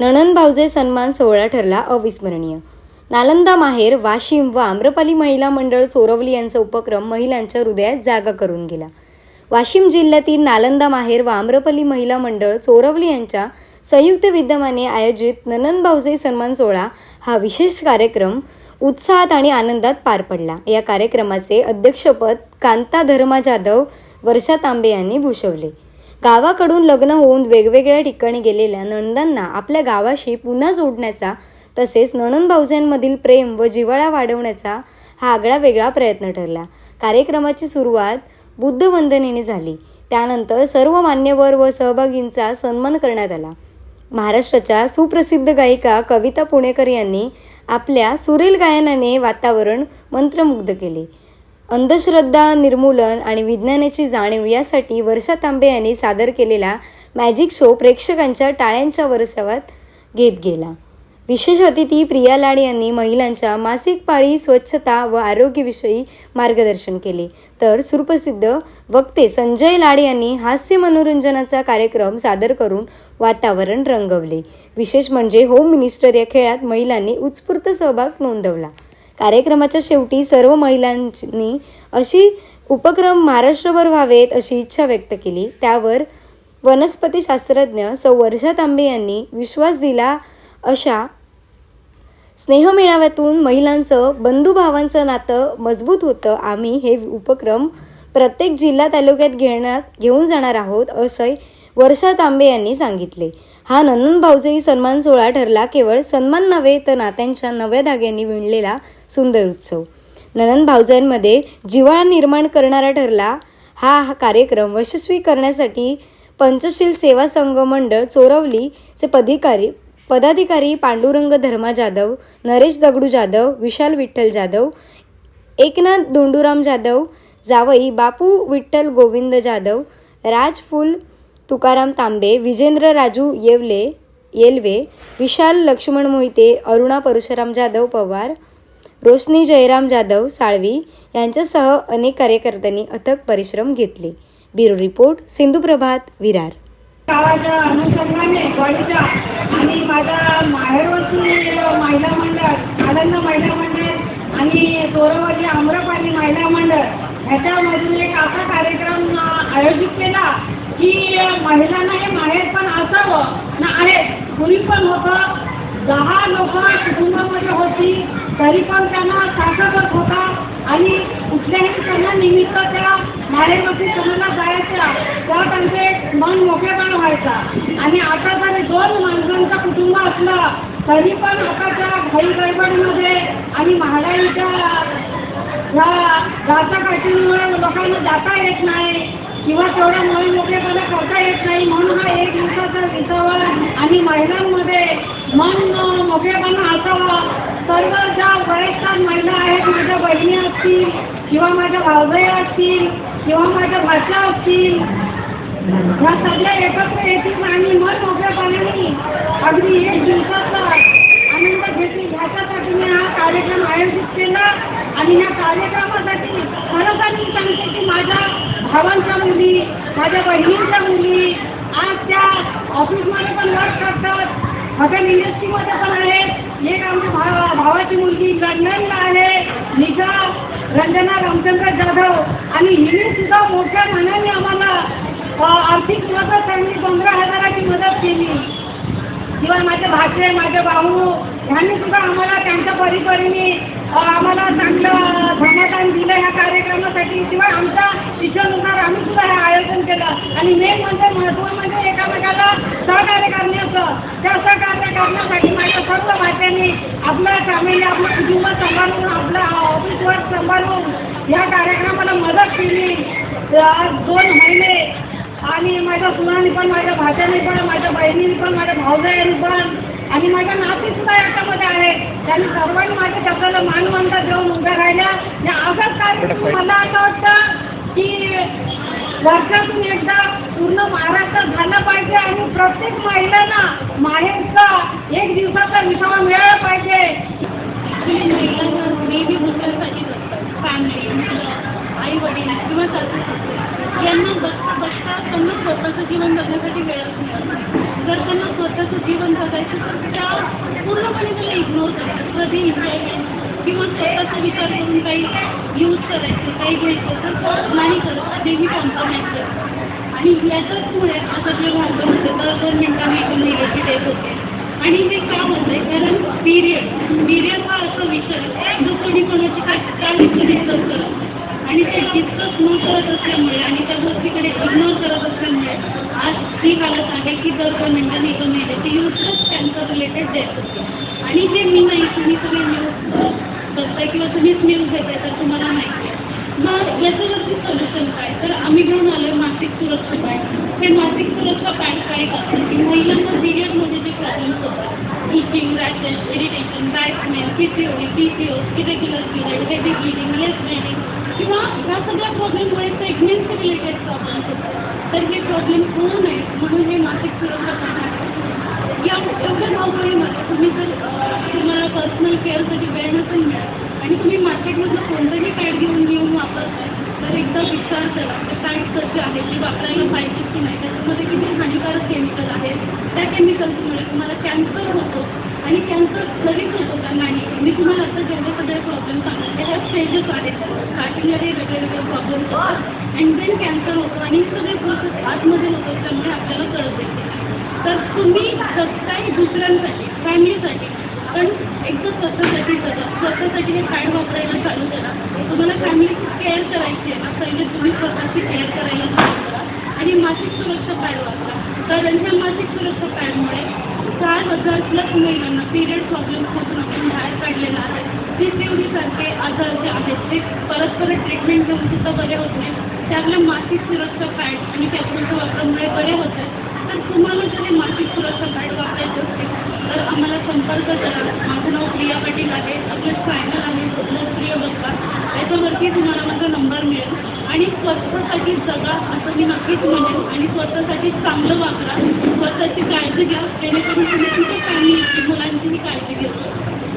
नणन भाऊजे सन्मान सोहळा ठरला अविस्मरणीय. नालंदा माहेर वाशिम व आम्रपाली महिला मंडळ चोरवली यांचा उपक्रम महिलांच्या हृदयात जागा करून गेला. वाशिम जिल्ह्यातील नालंदा माहेर व आम्रपाली महिला मंडळ चोरवली यांच्या संयुक्त विद्यमाने आयोजित ननन भाऊजे सन्मान सोहळा हा विशेष कार्यक्रम उत्साहात आणि आनंदात पार पडला. या कार्यक्रमाचे अध्यक्षपद कांता धर्मा जाधव वर्षा तांबे यांनी भूषवले. गावाकडून लग्न होऊन वेगवेगळ्या ठिकाणी गेलेल्या नणंदांना आपल्या गावाशी पुन्हा जोडण्याचा तसेच नणंद भाऊजांमधील प्रेम व जिव्हाळा वाढवण्याचा हा आगळा वेगळा प्रयत्न ठरला. कार्यक्रमाची सुरुवात बुद्धवंदनेने झाली. त्यानंतर सर्व मान्यवर व सहभागींचा सन्मान करण्यात आला. महाराष्ट्राच्या सुप्रसिद्ध गायिका कविता पुणेकर यांनी आपल्या सुरेल गायनाने वातावरण मंत्रमुग्ध केले. अंधश्रद्धा निर्मूलन आणि विज्ञानाची जाणीव यासाठी वर्षा तांबे यांनी सादर केलेला मॅजिक शो प्रेक्षकांच्या टाळ्यांच्या वर्षावात घेत गेला. विशेष अतिथी प्रिया लाड यांनी महिलांच्या मासिक पाळी स्वच्छता व आरोग्यविषयी मार्गदर्शन केले. तर सुप्रसिद्ध वक्ते संजय लाड यांनी हास्य मनोरंजनाचा कार्यक्रम सादर करून वातावरण रंगवले. विशेष म्हणजे होम मिनिस्टर या खेळात महिलांनी उत्स्फूर्त सहभाग नोंदवला. कार्यक्रमाच्या शेवटी सर्व महिलांनी अशी उपक्रम महाराष्ट्रभर व्हावेत अशी इच्छा व्यक्त केली. त्यावर वनस्पतीशास्त्रज्ञ सौ. वर्षा तांबे यांनी विश्वास दिला अशा स्नेहमेळाव्यातून महिलांचं बंधुभावांचं नातं मजबूत होतं. आम्ही हे उपक्रम प्रत्येक जिल्हा तालुक्यात घेण्यात घेऊन जाणार आहोत असं वर्षा तांबे यांनी सांगितले. हा नंदन भाऊजेही सन्मान सोहळा ठरला केवळ सन्मान नव्हे तर नात्यांच्या नव्या धाग्यांनी विणलेला सुंदर उत्सव. ननन भाऊजांमध्ये जिव्हाळा निर्माण करणारा ठरला. हा कार्यक्रम यशस्वी करण्यासाठी पंचशील सेवा संघ मंडळ चोरवलीचे पदिकारी पदाधिकारी पांडुरंग धर्मा जाधव नरेश दगडू जाधव विशाल विठ्ठल जाधव एकनाथ दोंडूराम जाधव जावई बापू विठ्ठल गोविंद जाधव राजफुल तुकाराम तांबे विजेंद्र राजू येवले येलवे विशाल लक्ष्मण मोहिते अरुणा परशुराम जाधव पवार रोशनी जयराम जाधव साळवी यांच्यासह अनेक कार्यकर्त्यांनी अथक परिश्रम घेतले. Bureau report Sindhu Prabhat Virar. गावाच्या अनुषंगाने वाडीच्या आणि माझ्या माहेरवरची महिला मंडळ आनंद महिला मंडळ आणि चोरवाडी आम्रपाली महिला मंडळ ह्याच्यामधून एक असा कार्यक्रम आयोजित केला की महिलांना हे माहेर पण असावं. ना आहे कुणी पण होतं दहा लोक कुटुंबामध्ये होती तरी पण त्यांना सासरच होता. आणि कुठल्याही त्यांना निमित्त त्या माहेरवरती सणाला जायच्या. तेव्हा त्यांचे मन मोकळेपण व्हायचा. आणि आता जरी दोन माणसांचं कुटुंब असलं तरी पण आताच्या घाई गडबडीमध्ये आणि महागाईच्या ह्या जाता काठीमुळे लोकांना जाता येत नाही. किंवा तेवढा मन मोकळेपणा करता येत नाही. म्हणून हा एक दिवसाचा विसावा आणि महिलांमध्ये मन अं, असावा. सर्व ज्या वयस्कर महिला आहेत माझ्या बहिणी असतील किंवा माझ्या भावबई असतील किंवा माझ्या भाषा असतील ह्या सगळ्या एकत्र येतील आणि मन मोकळेपणाने अगदी एक दिवसाचा आनंद घेतील. ह्याच्यासाठी मी हा कार्यक्रम आयोजित केला आणि या कार्यक्रमासाठी खरं मी सांगते की माझ्या भावांच्या मुली माझ्या बहिणींच्या मुली आज त्या ऑफिसमध्ये पण वर्क करतात. हॉटेल इंडस्ट्रीमध्ये पण आहेत एक आमच्या भावा भावाची मुलगी लंडनला आहे. निशा रंजना रामचंद्र जाधव आणि हिने सुद्धा मोठ्या मनाने आम्हाला आर्थिक मदत त्यांनी पंधरा हजाराची मदत केली. किंवा माझे भाचे माझे भाऊ ह्यांनी सुद्धा आम्हाला त्यांच्या परिपरीने आम्हाला चांगलं समाधान दिलं. आणि मेन म्हणजे महत्त्व म्हणजे एकामेकाला सहकार्य करण्याचं. त्या सहकार्य करण्यासाठी माझ्या सर्व भाच्याने आपलं फॅमिली आपलं कुटुंब सांभाळून आपलं ऑफिस वर्क सांभाळून या कार्यक्रमाला मदत केली. आज दोन महिने आणि माझ्या सुनाने पण माझ्या भाच्याने पण माझ्या बहिणीने पण माझ्या भाऊजाईने पण आणि माझ्या नाती सुद्धा याच्यामध्ये आहे त्यांनी सर्वांनी माझ्या शब्दाला मानवंत देऊन उभ्या राहिल्या. या असाच कार्यक्रम मला असं वाटतं वर्षातून एकदा पूर्ण महाराष्ट्रात झालं पाहिजे आणि प्रत्येक महिलांना माहेरचा एक दिवसाचा विसावा मिळाला पाहिजे. बेबी बुस्टरसाठी फॅमिली आई वडील किंवा सासू यांना बघता बघता त्यांना स्वतःचं जीवन जगण्यासाठी वेळच मिळत जर त्यांना स्वतःचं जीवन जगायचं तर त्या पूर्णपणे त्याला इग्नोर करतात कधी एन्जॉयमेंट किंवा स्वतःचा विचार करून काही यूज करायचं काही घ्यायचं तर नाही करत. नेहमी कॉम्प्रोमाइज आणि याच्याच याच्याचमुळे आता जे भारतामध्ये दर दोन मिनिटांनी एकूण निगेटिव्ह येत होते. आणि हे का होतंय कारण पिरियड पिरियड हा असा विषय जो कोणी कोणाची काय काय डिस्कस करत आणि ते डिस्कस न करत असल्यामुळे आणि त्या गोष्टीकडे इग्नोर करत असल्यामुळे आज ही हालत आहे की दर दोन मिनिटांनी एकूण निगेटिव्ह यूजच कॅन्सर रिलेटेड देत होते. आणि जे मी नाही तुम्ही तुम्ही न्यूज बघताय किंवा तुम्हीच न्यूज घेताय तर तुम्हाला माहिती आहे. मग याच्यावरती सोल्युशन काय? तर आम्ही घेऊन आलो मासिक सुरक्षा काय हे मासिक सुरक्षा काय काय करतात की महिलांना पिरियडमध्ये जे प्रॉब्लेम्स होतात itching rashes irritation back smell PCOD PCO irregular period heavy bleeding less bleeding किंवा ह्या सगळ्या प्रॉब्लेममुळे प्रेग्नेन्सी रिलेटेड प्रॉब्लेम्स होतात. तर हे प्रॉब्लेम होऊ नये म्हणून हे मासिक सुरक्षा पॅड या एवढ्या धावपळीमध्ये तुम्ही जर अं, तुम्हाला पर्सनल केअरसाठी वेळ नसेल मिळत आणि तुम्ही मार्केटमधलं कोणतंही पॅड घेऊन घेऊन वापरताय तर एकदा विचार करा ते पॅड कसे आहे ते वापरायला पाहिजे की नाही त्याच्यामध्ये किती हानिकारक केमिकल आहेत त्या केमिकल्समुळे तुम्हाला कॅन्सर होतो आणि कॅन्सर लगेच होतो का नाही मी तुम्हाला आता जेवढे सगळे प्रॉब्लेम सांगितले ह्या स्टेजेस आहेत. स्टार्टिंगमध्ये वेगळे वेगळे प्रॉब्लेम होतात अँड देन कॅन्सर होतो आणि सगळे प्रोसेस आतमध्ये होतो त्यामुळे आपल्याला कळत येते तर तुम्ही काही दुसऱ्यांसाठी फॅमिलीसाठी पण एकदम स्वतःसाठी करा. स्वतःसाठी हे पॅड वापरायला चालू करा. तुम्हाला फॅमिली केअर करायची आहे. ना पहिले तुम्ही स्वतःची केअर करायला चालू करा. आणि मासिक सुरक्षा पॅड वापरा. कारण ह्या मासिक सुरक्षा पॅडमुळे चार हजार प्लस महिलांना पिरियड प्रॉब्लेम खूप आपण बाहेर काढलेला आहे. पीसीओडी सारखे आजार जे आहेत ते परत परत ट्रीटमेंट घेऊन सुद्धा बरे होत नाही त्यातल्या मासिक सुरक्षा पॅड आणि कॅप्सूलच्या वापरामुळे बरे होत. आहेत तर तुम्हाला जर मासिक सुरक्षा पॅड वापरायचे असतील तर आम्हाला संपर्क करा. माझं नाव प्रिया पाटील आहे. आपलं फायनल आहे प्रिय बघा. याच्यावरती तुम्हाला माझा नंबर मिळेल. आणि स्वतःसाठी जगा असं मी नक्कीच म्हणेन. आणि स्वतःसाठी चांगलं वापरा स्वतःची काळजी घ्या. जेणेकरून तुम्ही तुमच्या फॅमिलीची मुलांचीही काळजी घेतो.